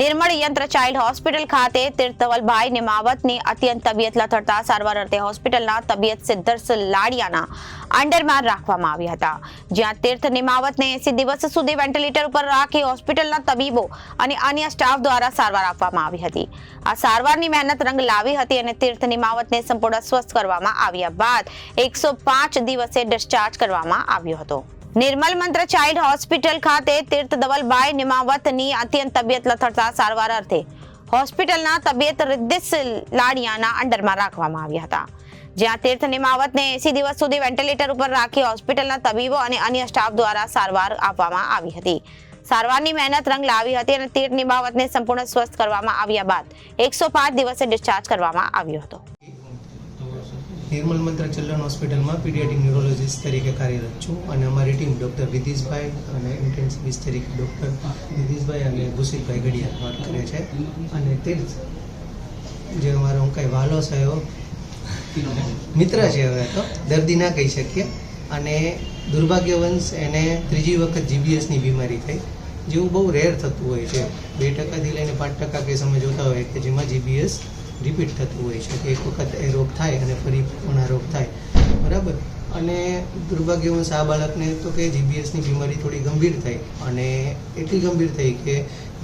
નિર્મળ યંત્ર child hospital ખાતે તીર્થવલભાઈ નિમાવતની અત્યંત તબિયત લથડતા સારવાર અર્થે હોસ્પિટલના તબિયત સિદ્ધર્સ લાડિયાના અંડરમાં રાખવામાં આવ્યા હતા. જ્યાં તીર્થ નિમાવતને એસી દિવસ સુધી વેન્ટિલેટર ઉપર રાખી હોસ્પિટલના તબીબો અને અન્ય સ્ટાફ દ્વારા સારવાર આપવામાં આવી હતી. આ સારવારની મહેનત રંગ લાવી હતી અને તીર્થ નિમાવતને સંપૂર્ણ સ્વસ્થ કરવામાં આવ્યા બાદ એકસો દિવસે ડિસ્ચાર્જ કરવામાં આવ્યો હતો. નિર્મલ મંત્ર ચાઇલ્ડ હોસ્પિટલ ખાતે તીર્થ ધવલભાઈ નિમાવતની અત્યંત તબિયત લથડતા સારવાર અર્થે હોસ્પિટલના તબિયત રિદ્ધિસ લાડિયાના અંડરમાં રાખવામાં આવ્યા હતા. જ્યાં તીર્થ નિમાવતને એસી દિવસ સુધી વેન્ટિલેટર ઉપર રાખી હોસ્પિટલના તબીબો અને અન્ય સ્ટાફ દ્વારા સારવાર આપવામાં આવી હતી. સારવારની મહેનત રંગ લાવી હતી અને તીર્થ નિમાવતને સંપૂર્ણ સ્વસ્થ કરવામાં આવ્યા બાદ એકસો પાંચ દિવસે ડિસ્ચાર્જ કરવામાં આવ્યો હતો. નિર્મલ મંત્ર ચિલ્ડ્રન હોસ્પિટલમાં પીડિયાટિક ન્યુરોલોજીસ્ટ તરીકે કાર્યરત છું અને અમારી ટીમ ડૉક્ટર વિધિશભાઈ અને ઇન્ટેન્સિવિસ્ટ તરીકે ડૉક્ટર વિધિશભાઈ અને ભૂષિતભાઈ ગડિયા વાત કરે છે. અને તીર્થ જે અમારો હું કાંઈ વાલો છે મિત્ર છે હવે તો, દર્દી ના કહી શકીએ. અને દુર્ભાગ્યવંશ એને ત્રીજી વખત જીબીએસની બીમારી થઈ, જેવું બહુ રેર થતું હોય છે. બે ટકાથી લઈને પાંચ ટકા કેસ અમે જોતા હોય કે જેમાં જીબીએસ રિપીટ થતું હોય છે કે એક વખત એ રોગ થાય અને ફરી પણ રોગ થાય. બરાબર? અને દુર્ભાગ્યવંશ આ બાળકને તો કે જીબીએસની બીમારી થોડી ગંભીર થઈ અને એટલી ગંભીર થઈ કે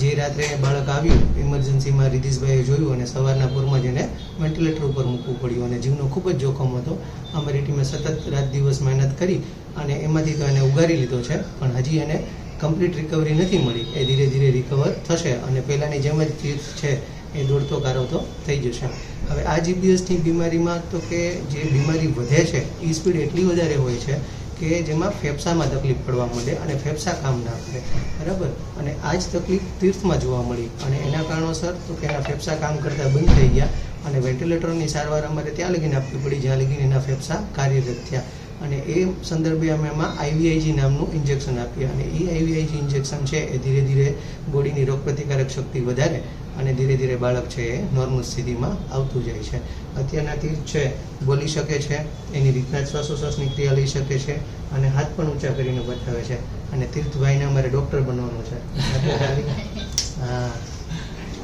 જે રાત્રે બાળક આવ્યું ઇમરજન્સીમાં રિધિશભાઈએ જોયું અને સવારના પૂરમાં જ એને વેન્ટિલેટર ઉપર મૂકવું પડ્યું અને જીવનો ખૂબ જ જોખમ હતો. અમારી ટીમે સતત રાત દિવસ મહેનત કરી અને એમાંથી તો એને ઉગારી લીધો છે, પણ હજી એને કમ્પ્લીટ રિકવરી નથી મળી. એ ધીરે ધીરે રિકવર થશે અને પહેલાંની જેમ જ છે એ દોડતો કારવતો થઈ જશે. હવે આ જીબીએસની બીમારીમાં તો કે જે બીમારી વધે છે એ સ્પીડ એટલી વધારે હોય છે કે જેમાં ફેફસામાં તકલીફ પડવા માંડે અને ફેફસા કામ ના કરે. બરાબર? અને આ જ તકલીફ તીર્થમાં જોવા મળી. અને એના કારણોસર તો કે એના ફેફસા કામ કરતા બંધ થઈ ગયા અને વેન્ટિલેટરની સારવાર અમારે ત્યાં લગીને આપવી પડી, જ્યાં લગીને એના ફેફસા કાર્યરત થયા. અને એ સંદર્ભે અમે એમાં આઈવીઆઈજી નામનું ઇન્જેક્શન આપીએ અને એ આઈવીઆઈજી ઇન્જેક્શન છે, એ ધીરે ધીરે બોડીની રોગપ્રતિકારક શક્તિ વધારે અને ધીરે ધીરે બાળક છે એ નોર્મલ સ્થિતિમાં આવતું જાય છે. અત્યારના તીર છે બોલી શકે છે એની રીતના શ્વાસોશ્વાસની ક્રિયા લઈ શકે છે અને હાથ પણ ઊંચા કરીને બતાવે છે. અને તીર્થભાઈને અમારે ડૉક્ટર બનવાનું છે. હા.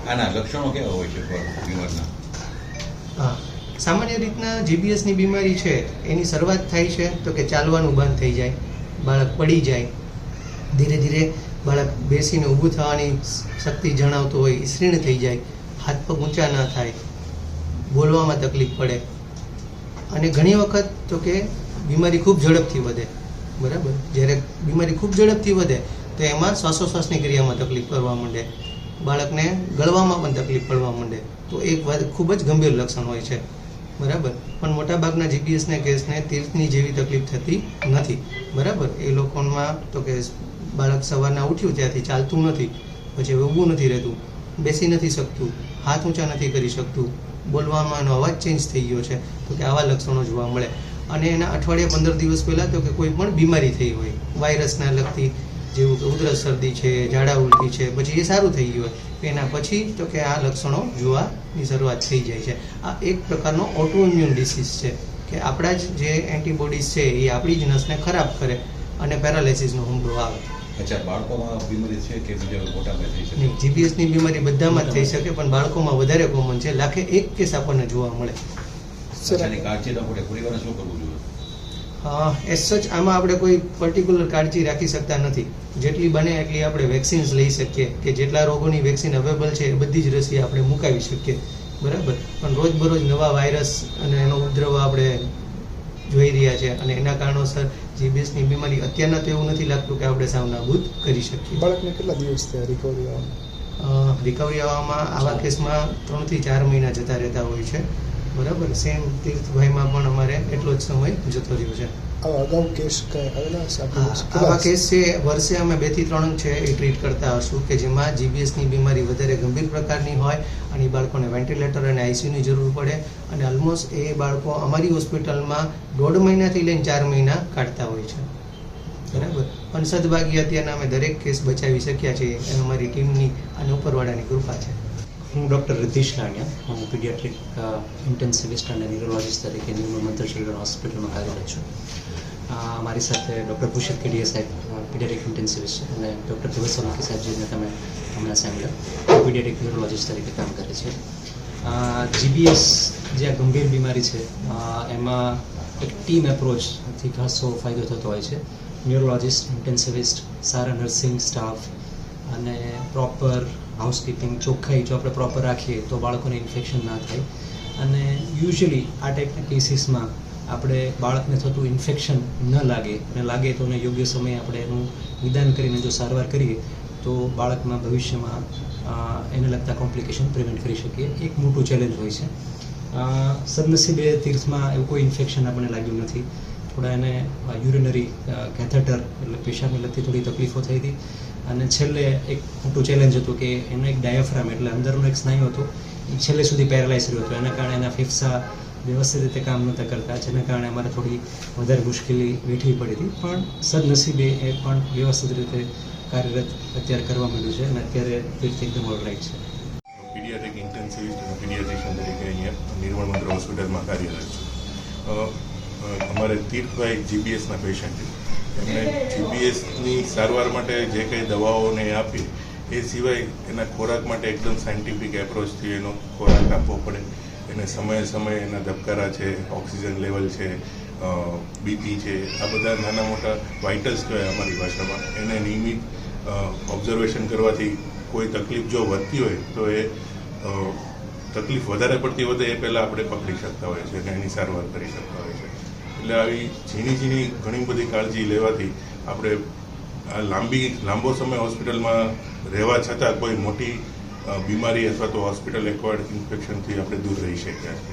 આના લક્ષણો કેવા હોય છે બીમારના? હા. સામાન્ય રીતના જીબીએસની બીમારી છે એની શરૂઆત થાય છે તો કે ચાલવાનું બંધ થઈ જાય બાળક પડી જાય. ધીરે ધીરે બાળક બેસીને ઊભું થવાની શક્તિ જણાવતું હોય ઈસરીણ થઈ જાય, હાથ પગ ઊંચા ના થાય, બોલવામાં તકલીફ પડે. અને ઘણી વખત તો કે બીમારી ખૂબ ઝડપથી વધે, બરાબર? જ્યારે બીમારી ખૂબ ઝડપથી વધે, તો એમાં શ્વાસોશ્વાસની ક્રિયામાં તકલીફ પડવા માંડે, બાળકને ગળવામાં પણ તકલીફ પડવા માંડે. તો એક વાત ખૂબ જ ગંભીર લક્ષણ હોય છે, બરાબર? પણ મોટાભાગના જીપીએસના કેસને તીર્થની જેવી તકલીફ થતી નથી, બરાબર? એ લોકોમાં તો કે બાળક સવારના ઉઠ્યું ત્યાંથી ચાલતું નથી, પછી હવે ઊભું નથી રહેતું, બેસી નથી શકતું, હાથ ઊંચા નથી કરી શકતું, બોલવામાં એનો અવાજ ચેન્જ થઈ ગયો છે, તો કે આવા લક્ષણો જોવા મળે. અને એના અઠવાડિયા પંદર દિવસ પહેલાં તો કે કોઈ પણ બીમારી થઈ હોય, વાયરસના લગતી જેવું કે ઉધરસ શરદી છે, ઝાડા ઉલટી છે, પછી એ સારું થઈ ગયું હોય, એના પછી તો કે આ લક્ષણો જોવાની શરૂઆત થઈ જાય છે. આ એક પ્રકારનો ઓટોઇમ્યુન ડિસીઝ છે, કે આપણા જ જે એન્ટીબોડીઝ છે એ આપણી જ નસને ખરાબ કરે અને પેરાલિસિસનો હુમલો આવે. અચ્છા બાળકોમાં બીમારી છે કે બીજા મોટામાં થઈ શકે? જીપીએસની બીમારી બધામાં જ થઈ શકે પણ બાળકોમાં વધારે કોમન છે. લાખે એક કેસ આપણને જોવા મળે. કાળજી રાખો પરિવારને શું કરવું જોઈએ? એસ સચ આમાં આપણે કોઈ પર્ટિક્યુલર કાળજી રાખી શકતા નથી. જેટલી બને એટલી આપણે વેક્સિન્સ લઈ શકીએ. કે જેટલા રોગોની વેક્સિન અવેલેબલ છે એ બધી જ રસી આપણે મુકાવી શકીએ. બરાબર? પણ રોજબરોજ નવા વાયરસ અને એનો ઉપદ્રવ આપણે જોઈ રહ્યા છે અને એના કારણોસર જીબીએસની બીમારી અત્યારના તો એવું નથી લાગતું કે આપણે સાવ નાબૂદ કરી શકીએ. બાળકને કેટલા દિવસ થયા રિકવરી રિકવરી આવવામાં આવા કેસમાં ત્રણથી ચાર મહિના જતા રહેતા હોય છે. બરાબર? સેમ તીર્થભાઈમાં પણ અમારે એટલો જ સમય જતો રહ્યો છે. આવા અગાઉ કેસ કઈ આવેલા હશે? આવા કેસ છે વર્ષે અમે બેથી ત્રણ છે એ ટ્રીટ કરતા હશું કે જેમાં જીબીએસની બીમારી વધારે ગંભીર પ્રકારની હોય અને એ બાળકોને વેન્ટિલેટર અને આઈસીયુની જરૂર પડે અને ઓલમોસ્ટ એ બાળકો અમારી હોસ્પિટલમાં દોઢ મહિનાથી લઈને ચાર મહિના કાઢતા હોય છે. બરાબર? પણ સદભાગ્ય અત્યારના અમે દરેક કેસ બચાવી શક્યા છીએ અમારી ટીમની અને ઉપરવાળાની કૃપા છે. હું ડૉક્ટર રિધિશ લાણિયા હું પીડિયાટ્રિક ઇન્ટેન્સિવિસ્ટ અને ન્યુરોલોજિસ્ટ તરીકે ન્યૂનો મંત્ર ચિલ્ડ્રન હોસ્પિટલમાં કાર્યરત છું. મારી સાથે ડૉક્ટર ભૂષિત કેડીએ સાહેબ પીડિયાટ્રિક ઇન્ટેન્સિવિસ્ટ અને ડૉક્ટર ધવલ સોલંકી સાહેબ જેને તમે હમણાં સાંભળ્યા પીડિયાટિક ન્યુરોલોજિસ્ટ તરીકે કામ કરે છે. જીબીએસ જે આ ગંભીર બીમારી છે એમાં એક ટીમ એપ્રોચથી ખાસો ફાયદો થતો હોય છે. ન્યુરોલોજિસ્ટ, ઇન્ટેન્સિવિસ્ટ, સારા નર્સિંગ સ્ટાફ અને પ્રોપર હાઉસકીપિંગ ચોખ્ખાઈ જો આપણે પ્રોપર રાખીએ તો બાળકોને ઇન્ફેક્શન ના થાય. અને યુઝ્યુઅલી આ ટાઈપના કેસીસમાં આપણે બાળકને થતું ઇન્ફેક્શન ન લાગે. અને લાગે તો એને યોગ્ય સમયે આપણે એનું નિદાન કરીને જો સારવાર કરીએ, તો બાળકમાં ભવિષ્યમાં એને લગતા કોમ્પ્લિકેશન પ્રિવેન્ટ કરી શકીએ. એક મોટું ચેલેન્જ હોય છે. સદનસીબે તીર્થમાં એવું કોઈ ઇન્ફેક્શન આપણને લાગ્યું નથી. થોડા એને યુરિનરી કેથેટર એટલે પેશાબને લગતી થોડી તકલીફો થઈ હતી. અને છેલ્લે એક મોટું ચેલેન્જ હતું કે એનો એક ડાયાફ્રામ એટલે અંદરનો એક સ્નાયુ હતો, એ છેલ્લે સુધી પેરાલાઇઝ રહ્યો હતો. એના કારણે એના ફેફસા વ્યવસ્થિત રીતે કામ નહોતા કરતા, જેના કારણે અમારે થોડી વધારે મુશ્કેલી વેઠવી પડી હતી. પણ સદનસીબે એ પણ વ્યવસ્થિત રીતે કાર્યરત અત્યારે કરવા માંડ્યું છે અને અત્યારે તીર્થ એકદમ ઓલરાઇટ છે. પીડિયાટિક ઇન્ટેન્સિવિસ્ટ પીડિયાટ્રિશિયન તરીકે અહીંયા નિર્મળ મંત્ર હોસ્પિટલમાં કાર્યરત છું. અમારે તીર્થભાઈ જીબીએસના પેશન્ટ છે. એમને જીબીએસની સારવાર માટે જે કંઈ દવાઓને આપી, એ સિવાય એના ખોરાક માટે એકદમ સાયન્ટિફિક એપ્રોચથી એનો ખોરાક આપવો પડે. એને સમયે સમયે એના ધબકારા છે, ઓક્સિજન લેવલ છે બીપી છે, આ બધા નાના મોટા વાઇટલ્સ કહેવાય અમારી ભાષામાં. એને નિયમિત ઓબ્ઝર્વેશન કરવાથી કોઈ તકલીફ જો વધતી હોય, તો એ તકલીફ વધારે પડતી વધે એ પહેલાં આપણે પકડી શકતા હોય છે અને એની સારવાર કરી શકતા હોય છે એટલે આવી ઝીણી ઝીણી ઘણી બધી કાળજી લેવાથી આપણે આ લાંબી, લાંબો સમય હોસ્પિટલમાં રહેવા છતાં કોઈ મોટી બીમારી અથવા તો હોસ્પિટલ એક્વાયર્ડ ઇન્ફેક્શનથી આપણે દૂર રહી શકીએ